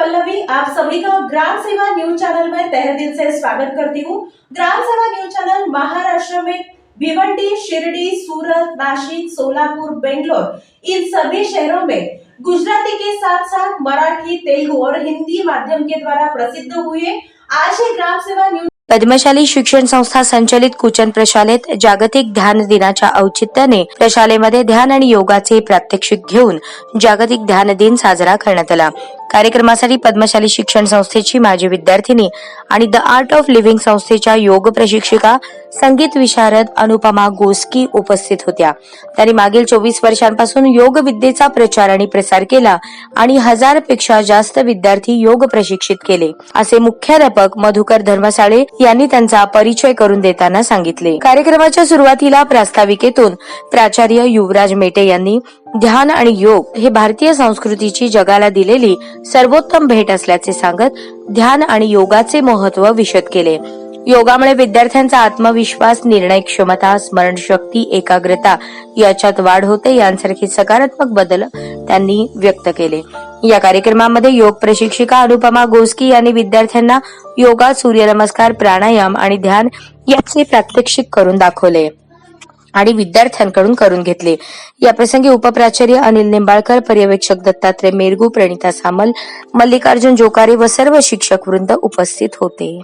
पल्लवी आप सभी का ग्राम सेवा न्यूज चैनल में तहे दिल से स्वागत करती हूँ। ग्राम सेवा न्यूज चैनल महाराष्ट्र में भिवंडी शिरडी सूरत नासिक सोलापुर बेंगलोर इन सभी शहरों में गुजराती के साथ साथ मराठी तेलुगु और हिंदी माध्यम के द्वारा प्रसिद्ध हुए आज ही ग्राम सेवा न्यूज पद्मशाली शिक्षण संस्था संचलित कुचन प्रशालेत जागतिक ध्यान दिनाच्या औचित्याने प्रशालेमध्ये ध्यान आणि योगाचे प्रात्यक्षिक घेऊन जागतिक ध्यान दिन साजरा करण्यात आला. कार्यक्रमासाठी पद्मशाली शिक्षण संस्थेची माजी विद्यार्थिनी आणि द आर्ट ऑफ लिव्हिंग संस्थेच्या योग प्रशिक्षिका संगीत विशारद अनुपमा गोस्की उपस्थित होत्या. त्यांनी मागील चोवीस वर्षांपासून योग विद्येचा प्रचार आणि प्रसार केला आणि हजारपेक्षा जास्त विद्यार्थी योग प्रशिक्षित केले. असे मुख्याध्यापक मधुकर धर्मसाळे यांनी त्यांचा परिचय करून देताना सांगितले. कार्यक्रमाच्या सुरुवातीला प्रास्ताविकेतून प्राचार्य युवराज मेटे यांनी ध्यान आणि योग हे भारतीय संस्कृतीची जगाला दिलेली सर्वोत्तम भेट असल्याचे सांगत ध्यान आणि योगाचे महत्त्व विशद केले. योगामुळे विद्यार्थ्यांचा आत्मविश्वास निर्णय क्षमता स्मरणशक्ती एकाग्रता याच्यात वाढ होते यांसारखे सकारात्मक बदल त्यांनी व्यक्त केले. या कार्यक्रमामध्ये योग प्रशिक्षिका अनुपमा गोस्की यांनी विद्यार्थ्यांना योगा सूर्यनमस्कार प्राणायाम आणि ध्यान याचे प्रात्यक्षिक करून दाखवले. आणि विद्यार्थ्यांकडून करून घेतले. या प्रसंगी उपप्राचार्य अनिल निंबाळकर पर्यवेक्षक दत्तात्रय मेरगू प्रणिता सामल मल्लिकार्जुन जोकारे व सर्व शिक्षक वृंद उपस्थित होते.